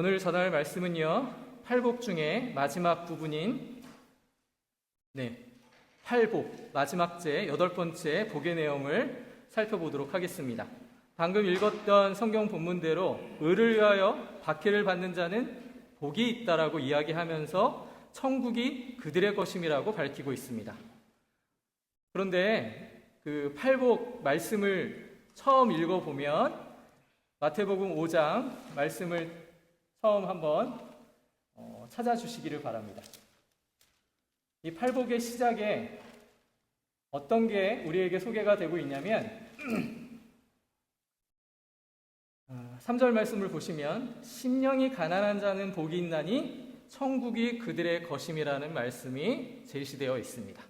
오늘 전할 말씀은요. 팔복 중에 마지막 부분인 네. 팔복 마지막 제 여덟 번째 복의 내용을 살펴보도록 하겠습니다. 방금 읽었던 성경 본문대로 의를 위하여 박해를 받는 자는 복이 있다라고 이야기하면서 천국이 그들의 것임이라고 밝히고 있습니다. 그런데 그 팔복 말씀을 처음 읽어보면 마태복음 5장 말씀을 처음 한번 어, 찾아주시기를 바랍니다. 이 팔복의 시작에 어떤 게 우리에게 소개가 되고 있냐면 3절 말씀을 보시면 심령이 가난한 자는 복이 있나니 천국이 그들의 것임이라는 말씀이 제시되어 있습니다.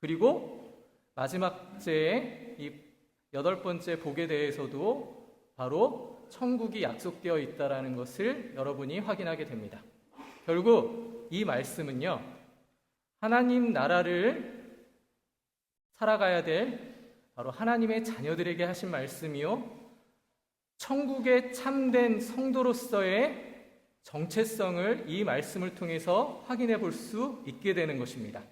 그리고 마지막 제의 이 여덟 번째 복에 대해서도 바로 천국이 약속되어 있다라는 것을 여러분이 확인하게 됩니다. 결국 이 말씀은요. 하나님 나라를 살아가야 될 바로 하나님의 자녀들에게 하신 말씀이요. 천국의 참된 성도로서의 정체성을 이 말씀을 통해서 확인해 볼 수 있게 되는 것입니다.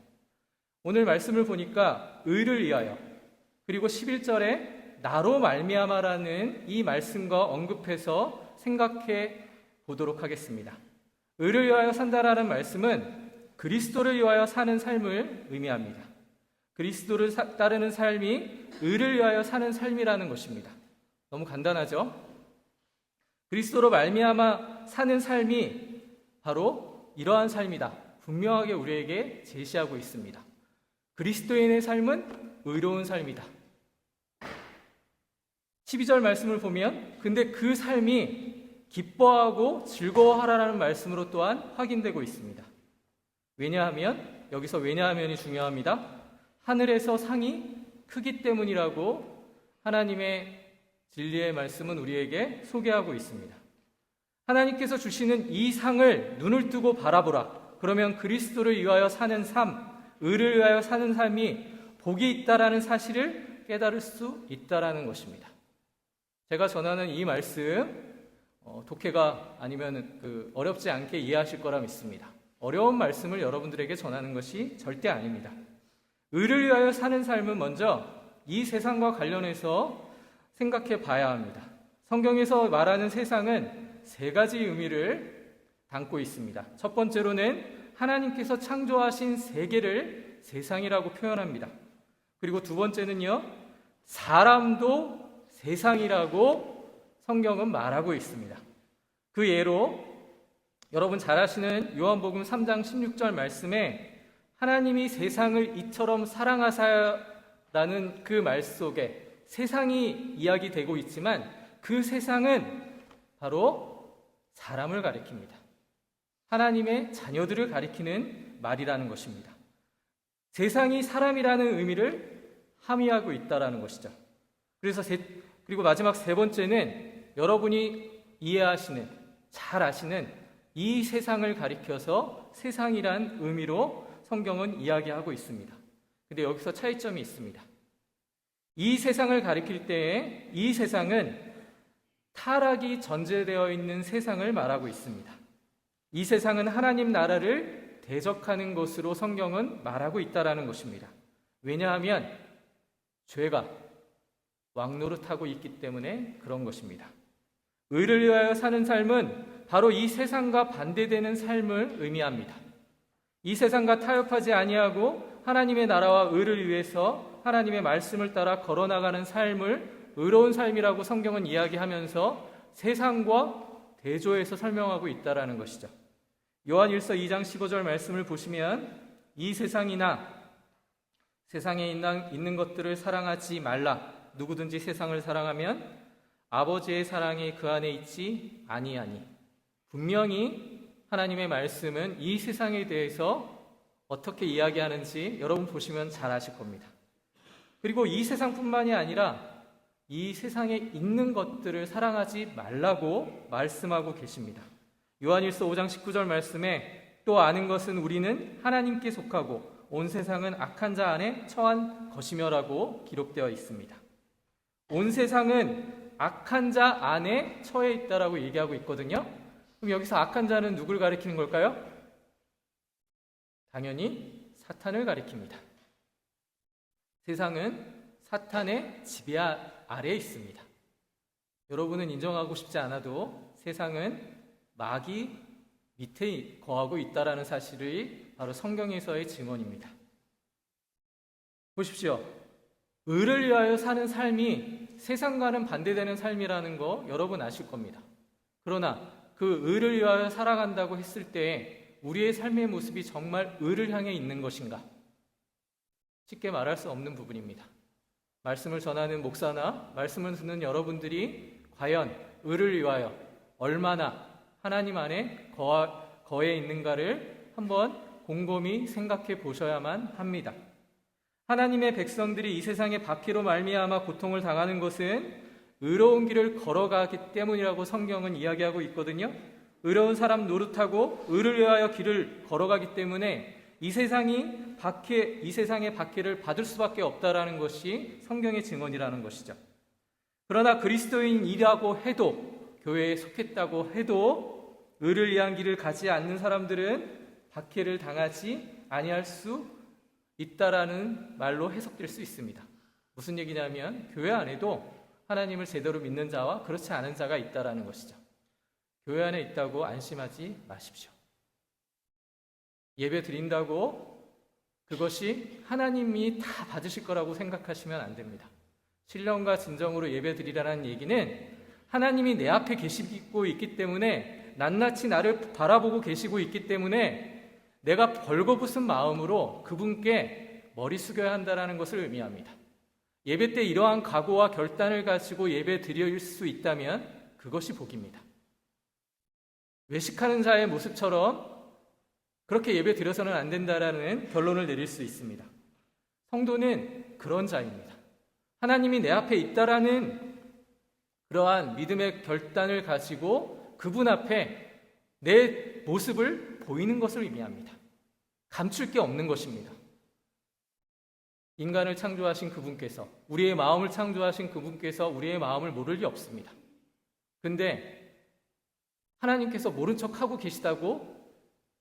오늘 말씀을 보니까 의를 위하여 그리고 11절에 나로 말미암아라는 이 말씀과 언급해서 생각해 보도록 하겠습니다. 의를 위하여 산다라는 말씀은 그리스도를 위하여 사는 삶을 의미합니다. 그리스도를 사, 따르는 삶이 의를 위하여 사는 삶이라는 것입니다. 너무 간단하죠? 그리스도로 말미암아 사는 삶이 바로 이러한 삶이다. 분명하게 우리에게 제시하고 있습니다. 그리스도인의 삶은 의로운 삶이다. 12절 말씀을 보면 근데 그 삶이 기뻐하고 즐거워하라는 말씀으로 또한 확인되고 있습니다. 왜냐하면 여기서 왜냐하면이 중요합니다. 하늘에서 상이 크기 때문이라고 하나님의 진리의 말씀은 우리에게 소개하고 있습니다. 하나님께서 주시는 이 상을 눈을 뜨고 바라보라. 그러면 그리스도를 위하여 사는 삶, 의를 위하여 사는 삶이 복이 있다라는 사실을 깨달을 수 있다라는 것입니다. 제가 전하는 이 말씀 어, 독해가 아니면 그 어렵지 않게 이해하실 거라 믿습니다. 어려운 말씀을 여러분들에게 전하는 것이 절대 아닙니다. 의를 위하여 사는 삶은 먼저 이 세상과 관련해서 생각해 봐야 합니다. 성경에서 말하는 세상은 세 가지 의미를 담고 있습니다. 첫 번째로는 하나님께서 창조하신 세계를 세상이라고 표현합니다. 그리고 두 번째는요, 사람도 세상이라고 성경은 말하고 있습니다. 그 예로 여러분 잘 아시는 요한복음 3장 16절 말씀에 하나님이 세상을 이처럼 사랑하사라는 그 말 속에 세상이 이야기되고 있지만 그 세상은 바로 사람을 가리킵니다. 하나님의 자녀들을 가리키는 말이라는 것입니다. 세상이 사람이라는 의미를 함의하고 있다라는 것이죠. 그래서 세, 그리고 마지막 세 번째는 여러분이 이해하시는 잘 아시는 이 세상을 가리켜서 세상이란 의미로 성경은 이야기하고 있습니다. 근데 여기서 차이점이 있습니다. 이 세상을 가리킬 때에 이 세상은 타락이 전제되어 있는 세상을 말하고 있습니다. 이 세상은 하나님 나라를 대적하는 것으로 성경은 말하고 있다라는 것입니다. 왜냐하면 죄가 왕노릇하고 있기 때문에 그런 것입니다. 의를 위하여 사는 삶은 바로 이 세상과 반대되는 삶을 의미합니다. 이 세상과 타협하지 아니하고 하나님의 나라와 의를 위해서 하나님의 말씀을 따라 걸어나가는 삶을 의로운 삶이라고 성경은 이야기하면서 세상과 대조해서 설명하고 있다라는 것이죠. 요한 1서 2장 15절 말씀을 보시면 이 세상이나 세상에 있는 것들을 사랑하지 말라. 누구든지 세상을 사랑하면 아버지의 사랑이 그 안에 있지 아니하니. 분명히 하나님의 말씀은 이 세상에 대해서 어떻게 이야기하는지 여러분 보시면 잘 아실 겁니다. 그리고 이 세상뿐만이 아니라 이 세상에 있는 것들을 사랑하지 말라고 말씀하고 계십니다. 요한일서 5장 19절 말씀에 또 아는 것은 우리는 하나님께 속하고 온 세상은 악한 자 안에 처한 것이며라고 기록되어 있습니다. 온 세상은 악한 자 안에 처해 있다라고 얘기하고 있거든요. 그럼 여기서 악한 자는 누굴 가리키는 걸까요? 당연히 사탄을 가리킵니다. 세상은 사탄의 지배 아래에 있습니다. 여러분은 인정하고 싶지 않아도 세상은 마귀 밑에 거하고 있다라는 사실이 바로 성경에서의 증언입니다. 보십시오. 의를 위하여 사는 삶이 세상과는 반대되는 삶이라는 거 여러분 아실 겁니다. 그러나 그 의를 위하여 살아간다고 했을 때 우리의 삶의 모습이 정말 의를 향해 있는 것인가? 쉽게 말할 수 없는 부분입니다. 말씀을 전하는 목사나 말씀을 듣는 여러분들이 과연 의를 위하여 얼마나 하나님 안에 거, 거해 있는가를 한번 곰곰이 생각해 보셔야만 합니다. 하나님의 백성들이 이 세상의 바퀴로 말미암아 고통을 당하는 것은 의로운 길을 걸어가기 때문이라고 성경은 이야기하고 있거든요. 의로운 사람 노릇하고 의를 위하여 길을 걸어가기 때문에 이 세상이 바퀴 이 세상의 바퀴를 받을 수밖에 없다라는 것이 성경의 증언이라는 것이죠. 그러나 그리스도인이라고 해도 교회에 속했다고 해도 의를 위한 길을 가지 않는 사람들은 박해를 당하지 아니할 수 있다라는 말로 해석될 수 있습니다. 무슨 얘기냐면 교회 안에도 하나님을 제대로 믿는 자와 그렇지 않은 자가 있다라는 것이죠. 교회 안에 있다고 안심하지 마십시오. 예배 드린다고 그것이 하나님이 다 받으실 거라고 생각하시면 안 됩니다. 신령과 진정으로 예배 드리라는 얘기는 하나님이 내 앞에 계시고 있기 때문에 낱낱이 나를 바라보고 계시고 있기 때문에 내가 벌거벗은 마음으로 그분께 머리 숙여야 한다는 것을 의미합니다. 예배 때 이러한 각오와 결단을 가지고 예배 드릴 수 있다면 그것이 복입니다. 외식하는 자의 모습처럼 그렇게 예배 드려서는 안 된다라는 결론을 내릴 수 있습니다. 성도는 그런 자입니다. 하나님이 내 앞에 있다라는 그러한 믿음의 결단을 가지고 그분 앞에 내 모습을 보이는 것을 의미합니다. 감출 게 없는 것입니다. 인간을 창조하신 그분께서, 우리의 마음을 창조하신 그분께서 우리의 마음을 모를 리 없습니다. 근데 하나님께서 모른 척 하고 계시다고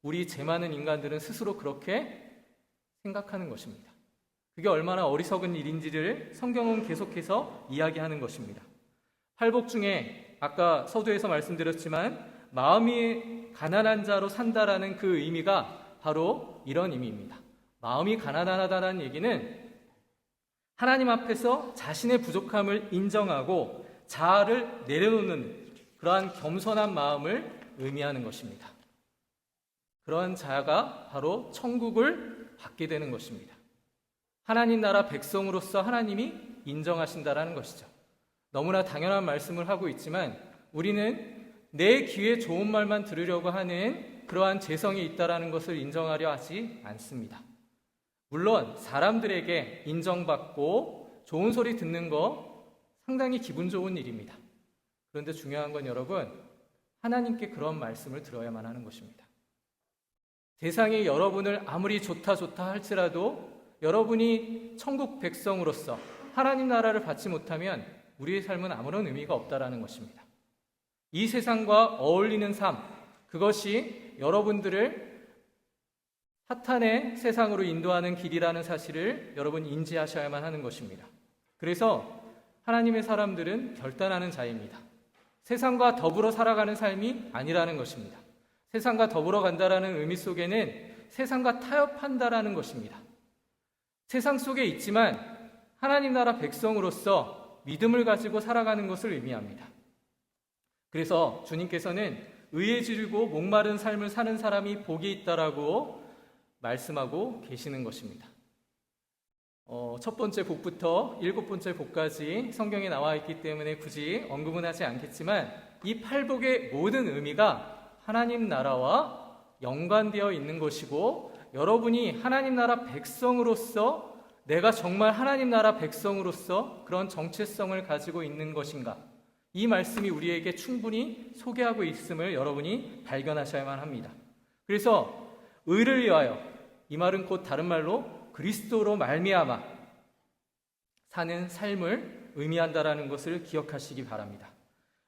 우리 죄 많은 인간들은 스스로 그렇게 생각하는 것입니다. 그게 얼마나 어리석은 일인지를 성경은 계속해서 이야기하는 것입니다. 팔복 중에 아까 서두에서 말씀드렸지만 마음이 가난한 자로 산다라는 그 의미가 바로 이런 의미입니다. 마음이 가난하다는 얘기는 하나님 앞에서 자신의 부족함을 인정하고 자아를 내려놓는 그러한 겸손한 마음을 의미하는 것입니다. 그러한 자가 바로 천국을 받게 되는 것입니다. 하나님 나라 백성으로서 하나님이 인정하신다라는 것이죠. 너무나 당연한 말씀을 하고 있지만 우리는 내 귀에 좋은 말만 들으려고 하는 그러한 재성이 있다라는 것을 인정하려 하지 않습니다. 물론 사람들에게 인정받고 좋은 소리 듣는 거 상당히 기분 좋은 일입니다. 그런데 중요한 건 여러분 하나님께 그런 말씀을 들어야만 하는 것입니다. 세상이 여러분을 아무리 좋다 좋다 할지라도 여러분이 천국 백성으로서 하나님 나라를 받지 못하면 우리의 삶은 아무런 의미가 없다라는 것입니다. 이 세상과 어울리는 삶, 그것이 여러분들을 사탄의 세상으로 인도하는 길이라는 사실을 여러분 인지하셔야만 하는 것입니다. 그래서 하나님의 사람들은 결단하는 자입니다. 세상과 더불어 살아가는 삶이 아니라는 것입니다. 세상과 더불어 간다라는 의미 속에는 세상과 타협한다라는 것입니다. 세상 속에 있지만 하나님 나라 백성으로서 믿음을 가지고 살아가는 것을 의미합니다. 그래서 주님께서는 의에 지르고 목마른 삶을 사는 사람이 복이 있다라고 말씀하고 계시는 것입니다. 어, 첫 번째 복부터 일곱 번째 복까지 성경에 나와 있기 때문에 굳이 언급은 하지 않겠지만 이 팔복의 모든 의미가 하나님 나라와 연관되어 있는 것이고 여러분이 하나님 나라 백성으로서 내가 정말 하나님 나라 백성으로서 그런 정체성을 가지고 있는 것인가? 이 말씀이 우리에게 충분히 소개하고 있음을 여러분이 발견하셔야만 합니다. 그래서 의를 위하여 이 말은 곧 다른 말로 그리스도로 말미암아 사는 삶을 의미한다라는 것을 기억하시기 바랍니다.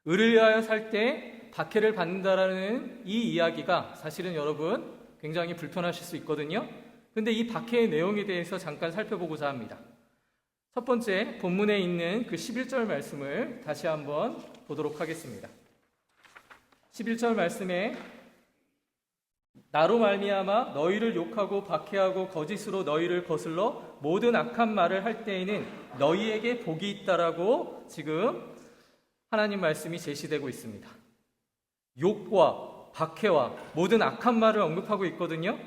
의를 위하여 살 때 박해를 받는다라는 이 이야기가 사실은 여러분 굉장히 불편하실 수 있거든요. 근데 이 박해의 내용에 대해서 잠깐 살펴보고자 합니다. 첫 번째 본문에 있는 그 11절 말씀을 다시 한번 보도록 하겠습니다. 11절 말씀에 나로 말미암아 너희를 욕하고 박해하고 거짓으로 너희를 거슬러 모든 악한 말을 할 때에는 너희에게 복이 있다라고 지금 하나님 말씀이 제시되고 있습니다. 욕과 박해와 모든 악한 말을 언급하고 있거든요.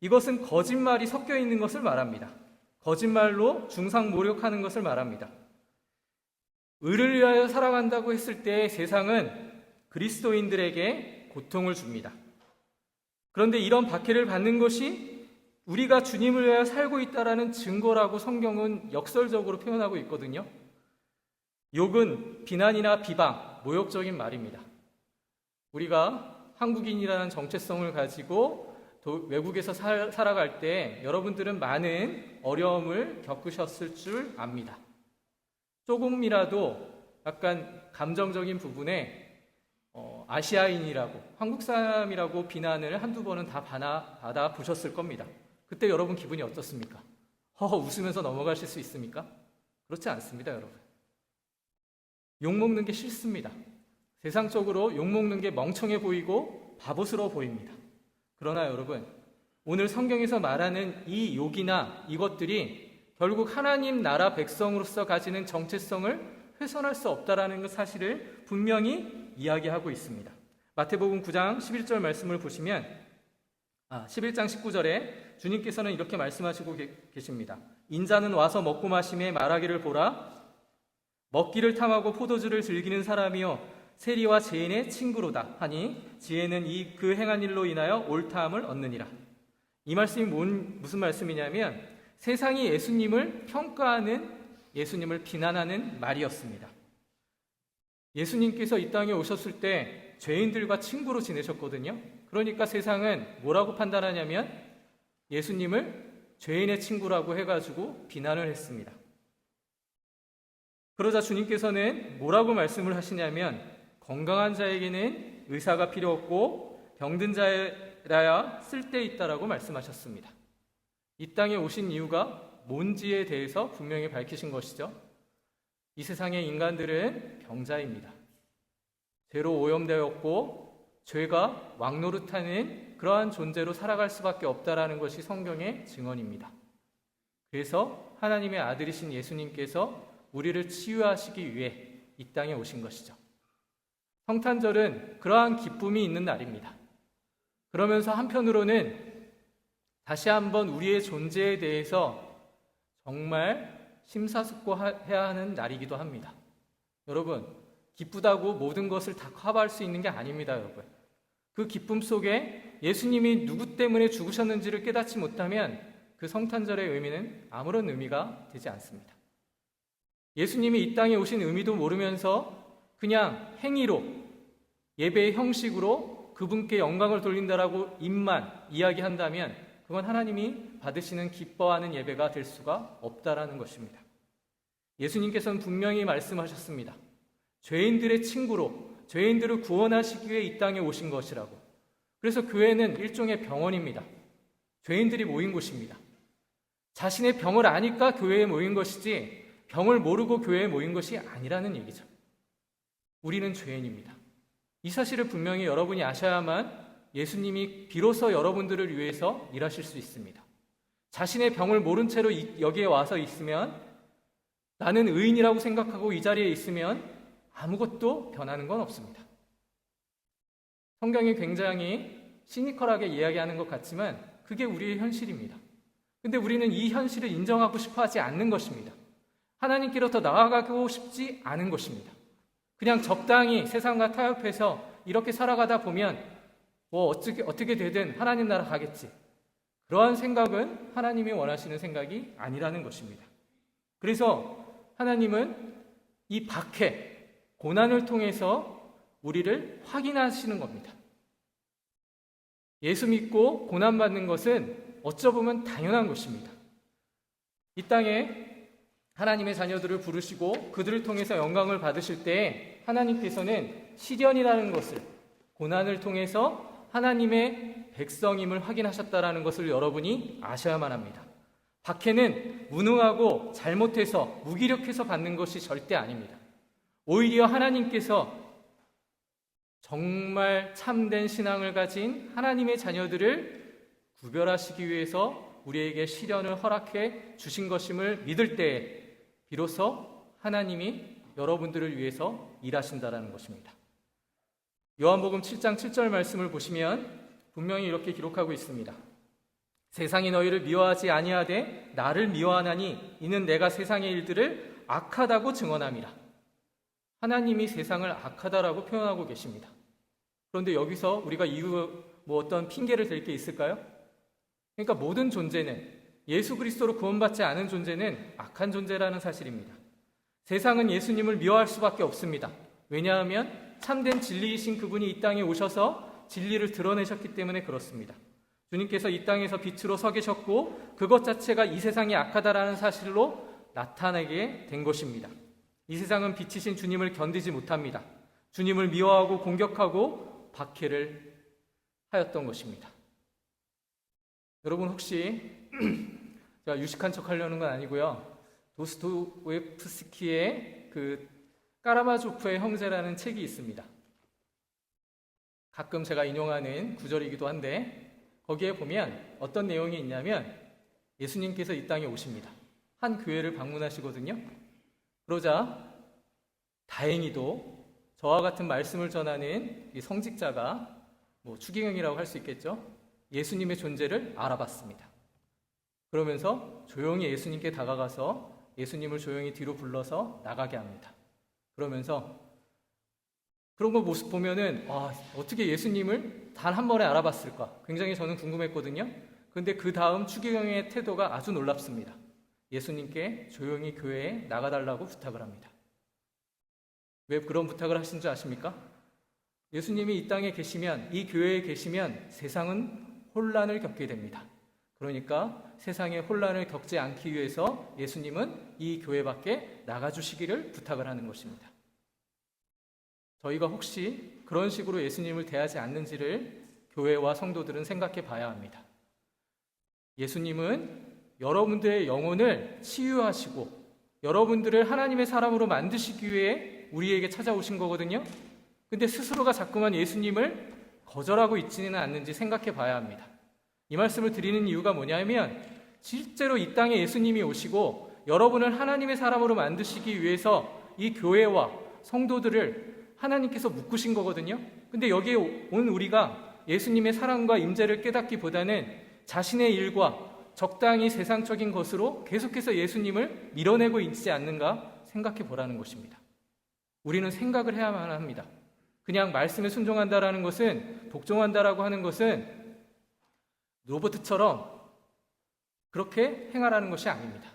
이것은 거짓말이 섞여 있는 것을 말합니다. 거짓말로 중상 모욕하는 것을 말합니다. 의를 위하여 살아간다고 했을 때 세상은 그리스도인들에게 고통을 줍니다. 그런데 이런 박해를 받는 것이 우리가 주님을 위하여 살고 있다라는 증거라고 성경은 역설적으로 표현하고 있거든요. 욕은 비난이나 비방, 모욕적인 말입니다. 우리가 한국인이라는 정체성을 가지고 도- 외국에서 살, 살아갈 때 여러분들은 많은 어려움을 겪으셨을 줄 압니다. 조금이라도 약간 감정적인 부분에 어, 아시아인이라고 한국 사람이라고 비난을 한두 번은 다 받아, 받아 보셨을 겁니다. 그때 여러분 기분이 어떻습니까? 허허 웃으면서 넘어가실 수 있습니까? 그렇지 않습니다, 여러분. 욕 먹는 게 싫습니다. 세상적으로 욕 먹는 게 멍청해 보이고 바보스러워 보입니다. 그러나 여러분, 오늘 성경에서 말하는 이 욕이나 이것들이 결국 하나님 나라 백성으로서 가지는 정체성을 훼손할 수 없다라는 그 사실을 분명히 이야기하고 있습니다. 마태복음 9장 11절 말씀을 보시면 아, 11장 19절에 주님께서는 이렇게 말씀하시고 계- 계십니다. 인자는 와서 먹고 마심에 말하기를 보라 먹기를 탐하고 포도주를 즐기는 사람이요 세리와 죄인의 친구로다 하니 지혜는 이 그 행한 일로 인하여 옳다함을 얻느니라. 이 말씀이 뭔, 무슨 말씀이냐면 세상이 예수님을 평가하는 예수님을 비난하는 말이었습니다. 예수님께서 이 땅에 오셨을 때 죄인들과 친구로 지내셨거든요. 그러니까 세상은 뭐라고 판단하냐면 예수님을 죄인의 친구라고 해가지고 비난을 했습니다. 그러자 주님께서는 뭐라고 말씀을 하시냐면 건강한 자에게는 의사가 필요 없고 병든 자라야 쓸데 있다라고 말씀하셨습니다. 이 땅에 오신 이유가 뭔지에 대해서 분명히 밝히신 것이죠. 이 세상의 인간들은 병자입니다. 죄로 오염되었고 죄가 왕노릇하는 그러한 존재로 살아갈 수밖에 없다라는 것이 성경의 증언입니다. 그래서 하나님의 아들이신 예수님께서 우리를 치유하시기 위해 이 땅에 오신 것이죠. 성탄절은 그러한 기쁨이 있는 날입니다. 그러면서 한편으로는 다시 한번 우리의 존재에 대해서 정말 심사숙고해야 하는 날이기도 합니다. 여러분, 기쁘다고 모든 것을 다 커버할 수 있는 게 아닙니다, 여러분. 그 기쁨 속에 예수님이 누구 때문에 죽으셨는지를 깨닫지 못하면 그 성탄절의 의미는 아무런 의미가 되지 않습니다. 예수님이 이 땅에 오신 의미도 모르면서 그냥 행위로 예배의 형식으로 그분께 영광을 돌린다라고 입만 이야기한다면 그건 하나님이 받으시는 기뻐하는 예배가 될 수가 없다라는 것입니다. 예수님께서는 분명히 말씀하셨습니다. 죄인들의 친구로 죄인들을 구원하시기 위해 이 땅에 오신 것이라고. 그래서 교회는 일종의 병원입니다. 죄인들이 모인 곳입니다. 자신의 병을 아니까 교회에 모인 것이지 병을 모르고 교회에 모인 것이 아니라는 얘기죠. 우리는 죄인입니다. 이 사실을 분명히 여러분이 아셔야만 예수님이 비로소 여러분들을 위해서 일하실 수 있습니다. 자신의 병을 모른 채로 이- 여기에 와서 있으면 나는 의인이라고 생각하고 이 자리에 있으면 아무것도 변하는 건 없습니다. 성경이 굉장히 시니컬하게 이야기하는 것 같지만 그게 우리의 현실입니다. 근데 우리는 이 현실을 인정하고 싶어 하지 않는 것입니다. 하나님께로 더 나아가고 싶지 않은 것입니다. 그냥 적당히 세상과 타협해서 이렇게 살아가다 보면 뭐 어떻게, 어떻게 되든 하나님 나라 가겠지. 그러한 생각은 하나님이 원하시는 생각이 아니라는 것입니다. 그래서 하나님은 이 박해, 고난을 통해서 우리를 확인하시는 겁니다. 예수 믿고 고난받는 것은 어쩌보면 당연한 것입니다. 이 땅에 하나님의 자녀들을 부르시고 그들을 통해서 영광을 받으실 때 하나님께서는 시련이라는 것을 고난을 통해서 하나님의 백성임을 확인하셨다라는 것을 여러분이 아셔야만 합니다. 박해는 무능하고 잘못해서 무기력해서 받는 것이 절대 아닙니다. 오히려 하나님께서 정말 참된 신앙을 가진 하나님의 자녀들을 구별하시기 위해서 우리에게 시련을 허락해 주신 것임을 믿을 때에 비로소 하나님이 여러분들을 위해서 일하신다라는 것입니다. 요한복음 7장 7절 말씀을 보시면 분명히 이렇게 기록하고 있습니다. 세상이 너희를 미워하지 아니하되 나를 미워하나니 이는 내가 세상의 일들을 악하다고 증언함이라. 하나님이 세상을 악하다라고 표현하고 계십니다. 그런데 여기서 우리가 이유 뭐 어떤 핑계를 댈 게 있을까요? 그러니까 모든 존재는 예수 그리스도로 구원받지 않은 존재는 악한 존재라는 사실입니다. 세상은 예수님을 미워할 수밖에 없습니다. 왜냐하면 참된 진리이신 그분이 이 땅에 오셔서 진리를 드러내셨기 때문에 그렇습니다. 주님께서 이 땅에서 빛으로 서 계셨고 그것 자체가 이 세상이 악하다라는 사실로 나타나게 된 것입니다. 이 세상은 빛이신 주님을 견디지 못합니다. 주님을 미워하고 공격하고 박해를 하였던 것입니다. 여러분 혹시 제가 유식한 척 하려는 건 아니고요. 도스토옙스키의 그 까라마조프의 형제라는 책이 있습니다. 가끔 제가 인용하는 구절이기도 한데 거기에 보면 어떤 내용이 있냐면 예수님께서 이 땅에 오십니다. 한 교회를 방문하시거든요. 그러자 다행히도 저와 같은 말씀을 전하는 이 성직자가 뭐 추기경이라고 할 수 있겠죠. 예수님의 존재를 알아봤습니다. 그러면서 조용히 예수님께 다가가서 예수님을 조용히 뒤로 불러서 나가게 합니다. 그러면서 그런 거 모습 보면은 아, 어떻게 예수님을 단 한 번에 알아봤을까? 굉장히 저는 궁금했거든요. 근데 그 다음 추기경의 태도가 아주 놀랍습니다. 예수님께 조용히 교회에 나가달라고 부탁을 합니다. 왜 그런 부탁을 하신 줄 아십니까? 예수님이 이 땅에 계시면, 이 교회에 계시면 세상은 혼란을 겪게 됩니다. 그러니까 세상에 혼란을 겪지 않기 위해서 예수님은 이 교회 밖에 나가주시기를 부탁을 하는 것입니다. 저희가 혹시 그런 식으로 예수님을 대하지 않는지를 교회와 성도들은 생각해 봐야 합니다. 예수님은 여러분들의 영혼을 치유하시고 여러분들을 하나님의 사람으로 만드시기 위해 우리에게 찾아오신 거거든요. 근데 스스로가 자꾸만 예수님을 거절하고 있지는 않는지 생각해 봐야 합니다. 이 말씀을 드리는 이유가 뭐냐면 실제로 이 땅에 예수님이 오시고 여러분을 하나님의 사람으로 만드시기 위해서 이 교회와 성도들을 하나님께서 묶으신 거거든요. 근데 여기에 온 우리가 예수님의 사랑과 임재를 깨닫기보다는 자신의 일과 적당히 세상적인 것으로 계속해서 예수님을 밀어내고 있지 않는가 생각해 보라는 것입니다. 우리는 생각을 해야만 합니다. 그냥 말씀에 순종한다라는 것은 복종한다라고 하는 것은 로버트처럼 그렇게 행하라는 것이 아닙니다.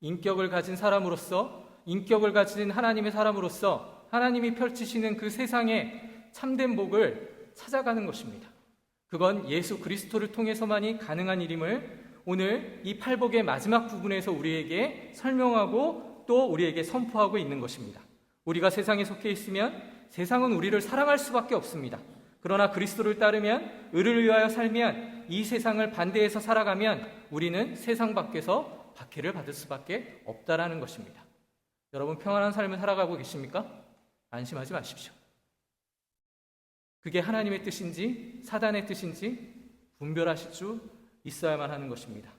인격을 가진 사람으로서 인격을 가진 하나님의 사람으로서 하나님이 펼치시는 그 세상의 참된 복을 찾아가는 것입니다. 그건 예수 그리스도를 통해서만이 가능한 일임을 오늘 이 팔복의 마지막 부분에서 우리에게 설명하고 또 우리에게 선포하고 있는 것입니다. 우리가 세상에 속해 있으면 세상은 우리를 사랑할 수밖에 없습니다. 그러나 그리스도를 따르면 의를 위하여 살면 이 세상을 반대해서 살아가면 우리는 세상 밖에서 박해를 받을 수밖에 없다라는 것입니다. 여러분 평안한 삶을 살아가고 계십니까? 안심하지 마십시오. 그게 하나님의 뜻인지 사단의 뜻인지 분별하실 수 있어야만 하는 것입니다.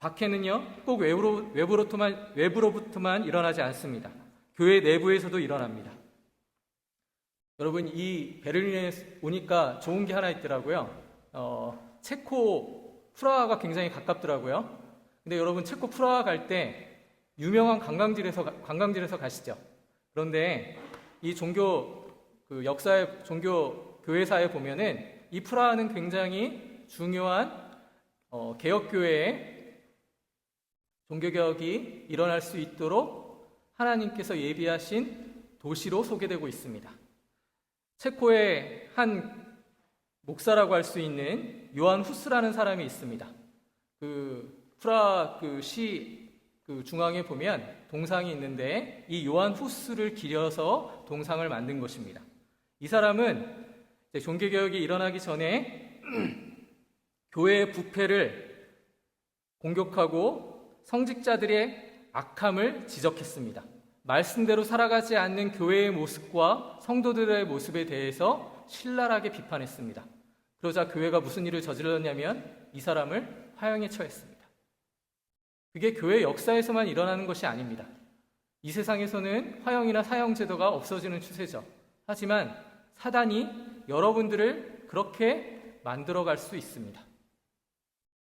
박해는요, 꼭 외부로, 외부로부터만, 외부로부터만 일어나지 않습니다. 교회 내부에서도 일어납니다. 여러분, 이 베를린에 오니까 좋은 게 하나 있더라고요. 어, 체코 프라하가 굉장히 가깝더라고요. 근데 여러분, 체코 프라하 갈 때 유명한 관광지에서, 관광지에서 가시죠. 그런데 이 종교, 그 역사의 종교 교회사에 보면은 이 프라하는 굉장히 중요한 어, 개혁교회에 종교개혁이 일어날 수 있도록 하나님께서 예비하신 도시로 소개되고 있습니다. 체코의 한 목사라고 할 수 있는 요한 후스라는 사람이 있습니다. 그 프라 그시 그 중앙에 보면 동상이 있는데 이 요한 후스를 기려서 동상을 만든 것입니다. 이 사람은 종교 개혁이 일어나기 전에 교회의 부패를 공격하고 성직자들의 악함을 지적했습니다. 말씀대로 살아가지 않는 교회의 모습과 성도들의 모습에 대해서 신랄하게 비판했습니다. 그러자 교회가 무슨 일을 저질렀냐면 이 사람을 화형에 처했습니다. 그게 교회 역사에서만 일어나는 것이 아닙니다. 이 세상에서는 화형이나 사형 제도가 없어지는 추세죠. 하지만 사단이 여러분들을 그렇게 만들어 갈 수 있습니다.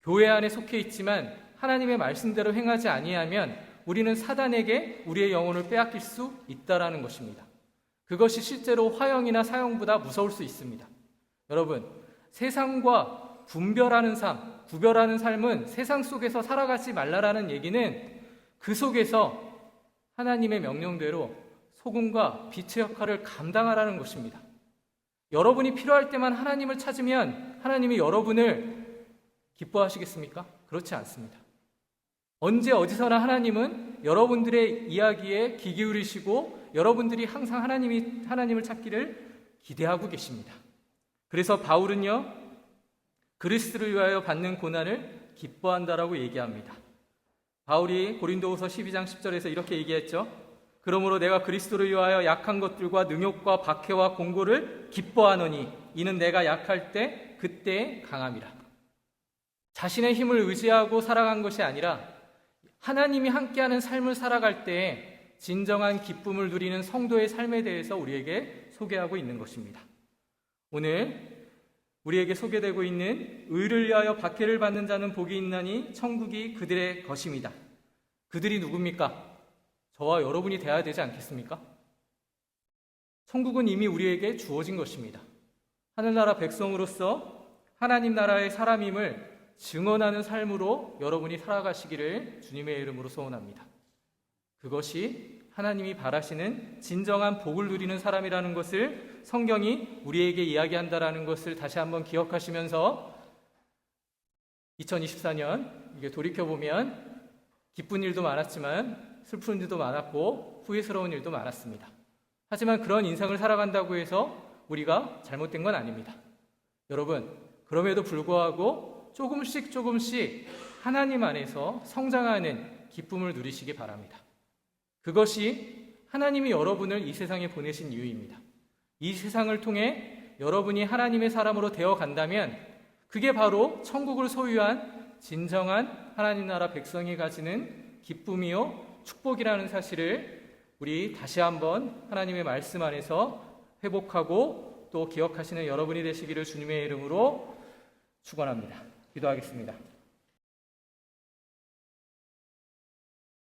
교회 안에 속해 있지만 하나님의 말씀대로 행하지 아니하면 우리는 사단에게 우리의 영혼을 빼앗길 수 있다라는 것입니다. 그것이 실제로 화형이나 사형보다 무서울 수 있습니다. 여러분, 세상과 분별하는 삶, 구별하는 삶은 세상 속에서 살아가지 말라라는 얘기는 그 속에서 하나님의 명령대로 소금과 빛의 역할을 감당하라는 것입니다. 여러분이 필요할 때만 하나님을 찾으면 하나님이 여러분을 기뻐하시겠습니까? 그렇지 않습니다. 언제 어디서나 하나님은 여러분들의 이야기에 귀 기울이시고 여러분들이 항상 하나님이 하나님을 찾기를 기대하고 계십니다. 그래서 바울은요 그리스도를 위하여 받는 고난을 기뻐한다라고 얘기합니다. 바울이 고린도후서 12장 10절에서 이렇게 얘기했죠. 그러므로 내가 그리스도를 위하여 약한 것들과 능욕과 박해와 공고를 기뻐하노니 이는 내가 약할 때 그때 강함이라. 자신의 힘을 의지하고 살아간 것이 아니라 하나님이 함께하는 삶을 살아갈 때 진정한 기쁨을 누리는 성도의 삶에 대해서 우리에게 소개하고 있는 것입니다. 오늘 우리에게 소개되고 있는 의를 위하여 박해를 받는 자는 복이 있나니 천국이 그들의 것입니다. 그들이 누굽니까? 저와 여러분이 돼야 되지 않겠습니까? 천국은 이미 우리에게 주어진 것입니다. 하늘나라 백성으로서 하나님 나라의 사람임을 증언하는 삶으로 여러분이 살아가시기를 주님의 이름으로 소원합니다. 그것이 하나님이 바라시는 진정한 복을 누리는 사람이라는 것을 성경이 우리에게 이야기한다라는 것을 다시 한번 기억하시면서 2024년 이게 돌이켜 보면 기쁜 일도 많았지만 슬픈 일도 많았고 후회스러운 일도 많았습니다. 하지만 그런 인생을 살아간다고 해서 우리가 잘못된 건 아닙니다. 여러분, 그럼에도 불구하고 조금씩 조금씩 하나님 안에서 성장하는 기쁨을 누리시기 바랍니다. 그것이 하나님이 여러분을 이 세상에 보내신 이유입니다. 이 세상을 통해 여러분이 하나님의 사람으로 되어 간다면 그게 바로 천국을 소유한 진정한 하나님 나라 백성이 가지는 기쁨이요 축복이라는 사실을 우리 다시 한번 하나님의 말씀 안에서 회복하고 또 기억하시는 여러분이 되시기를 주님의 이름으로 축원합니다. 기도하겠습니다.